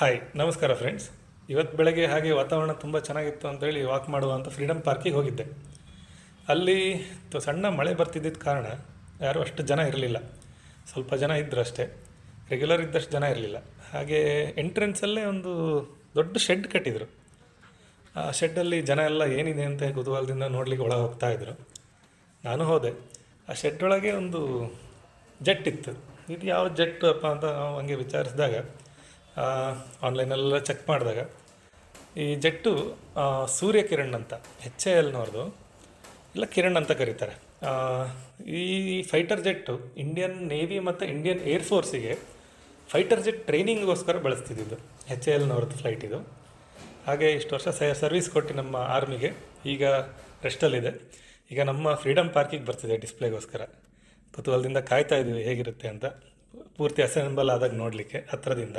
Hi ನಮಸ್ಕಾರ friends ಇವತ್ತು ಬೆಳಗ್ಗೆ ಹಾಗೆ ವಾತಾವರಣ ತುಂಬ ಚೆನ್ನಾಗಿತ್ತು ಅಂತೇಳಿ ವಾಕ್ ಮಾಡುವ ಅಂತ ಫ್ರೀಡಮ್ ಪಾರ್ಕಿಗೆ ಹೋಗಿದ್ದೆ. ಅಲ್ಲಿ ಸಣ್ಣ ಮಳೆ ಬರ್ತಿದ್ದಿದ್ದ ಕಾರಣ ಯಾರೂ ಅಷ್ಟು ಜನ ಇರಲಿಲ್ಲ. ಸ್ವಲ್ಪ ಜನ ಇದ್ದರು ಅಷ್ಟೇ. ರೆಗ್ಯುಲರ್ ಇದ್ದಷ್ಟು ಜನ ಇರಲಿಲ್ಲ. ಹಾಗೆ ಎಂಟ್ರೆನ್ಸಲ್ಲೇ ಒಂದು ದೊಡ್ಡ ಶೆಡ್ ಕಟ್ಟಿದರು. ಆ ಶೆಡ್ಡಲ್ಲಿ ಜನ ಎಲ್ಲ ಏನಿದೆ ಅಂತ ಕುತೂಹಲದಿಂದ ನೋಡಲಿಕ್ಕೆ ಒಳಗೆ ಹೋಗ್ತಾ ಇದ್ರು. ನಾನು ಹೋದೆ. ಆ ಶೆಡ್ ಒಳಗೆ ಒಂದು ಜೆಟ್ ಇತ್ತು. ಇದು ಯಾವ ಜೆಟ್ ಅಪ್ಪ ಅಂತ ನಾವು ಹಂಗೆ ವಿಚಾರಿಸಿದಾಗ ಆನ್ಲೈನೆಲ್ಲ ಚೆಕ್ ಮಾಡಿದಾಗ, ಈ ಜೆಟ್ಟು ಸೂರ್ಯ ಕಿರಣ್ ಅಂತ ಎಚ್ ಎ ಎಲ್ನವ್ರದ್ದು ಇಲ್ಲ ಕಿರಣ್ ಅಂತ ಕರೀತಾರೆ. ಈ ಫೈಟರ್ ಜೆಟ್ಟು ಇಂಡಿಯನ್ ನೇವಿ ಮತ್ತು ಇಂಡಿಯನ್ ಏರ್ ಫೋರ್ಸಿಗೆ ಫೈಟರ್ ಜೆಟ್ ಟ್ರೈನಿಂಗ್ಗೋಸ್ಕರ ಬಳಸ್ತಿದ್ದಿದ್ದು ಎಚ್ ಎ ಎಲ್ನವ್ರದ್ದು ಫ್ಲೈಟ್ ಇದು. ಹಾಗೆ ಇಷ್ಟು ವರ್ಷ ಸರ್ವಿಸ್ ಕೊಟ್ಟು ನಮ್ಮ ಆರ್ಮಿಗೆ ಈಗ ರೆಸ್ಟಲ್ಲಿದೆ ಈಗ ನಮ್ಮ ಫ್ರೀಡಮ್ ಪಾರ್ಕಿಗೆ ಬರ್ತಿದೆ ಡಿಸ್ಪ್ಲೇಗೋಸ್ಕರ ಕುತೂಹಲದಿಂದ ಕಾಯ್ತಾ ಇದ್ದೀವಿ ಹೇಗಿರುತ್ತೆ ಅಂತ, ಪೂರ್ತಿ ಅಸೆಂಬಲ್ ಆದಾಗ ನೋಡಲಿಕ್ಕೆ ಹತ್ತಿರದಿಂದ